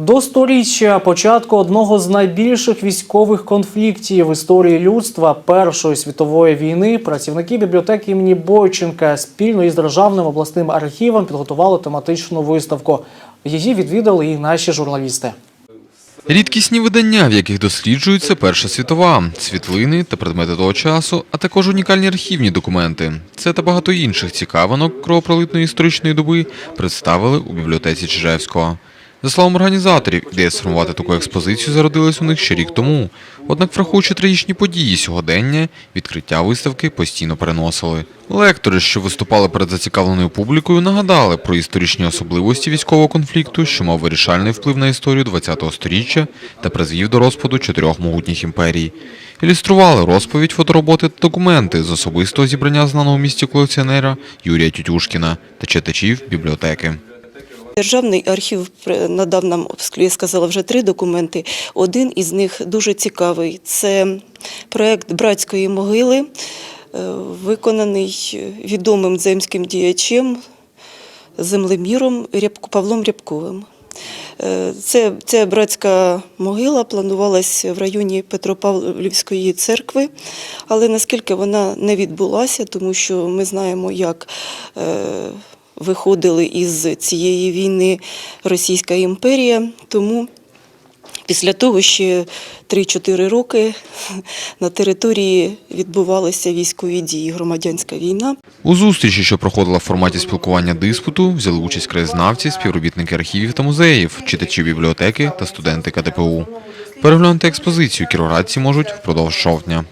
До сторіччя початку одного з найбільших військових конфліктів в історії людства Першої світової війни працівники бібліотеки імені Бойченка спільно із державним обласним архівом підготували тематичну виставку. Її відвідали і наші журналісти. Рідкісні видання, в яких досліджується Перша світова, світлини та предмети того часу, а також унікальні архівні документи. Це та багато інших цікавинок кровопролитної історичної доби представили у бібліотеці Чижевського. За словом організаторів, ідея сформувати таку експозицію зародилась у них ще рік тому. Однак, враховуючи трагічні події сьогодення, відкриття виставки постійно переносили. Лектори, що виступали перед зацікавленою публікою, нагадали про історичні особливості військового конфлікту, що мав вирішальний вплив на історію ХХ століття та призвів до розпаду чотирьох могутніх імперій. Ілюстрували розповідь, фотороботи та документи з особистого зібрання знаного в місті колекціонера Юрія Тютюшкіна та читачів бібліотеки. Державний архів надав нам, я сказала, вже три документи. Один із них дуже цікавий. Це проект братської могили, е, виконаний відомим земським діячем, землеміром Павлом Рябковим. Е, Це, ця братська могила планувалась в районі Петропавлівської церкви, але наскільки вона не відбулася, тому що ми знаємо, як е, виходили із цієї війни Російська імперія, тому після того ще 3-4 роки на території відбувалися військові дії, громадянська війна. У зустрічі, що проходила в форматі спілкування диспуту, взяли участь краєзнавці, співробітники архівів та музеїв, читачі бібліотеки та студенти КДПУ. Переглянути експозицію кіровоградці можуть впродовж жовтня.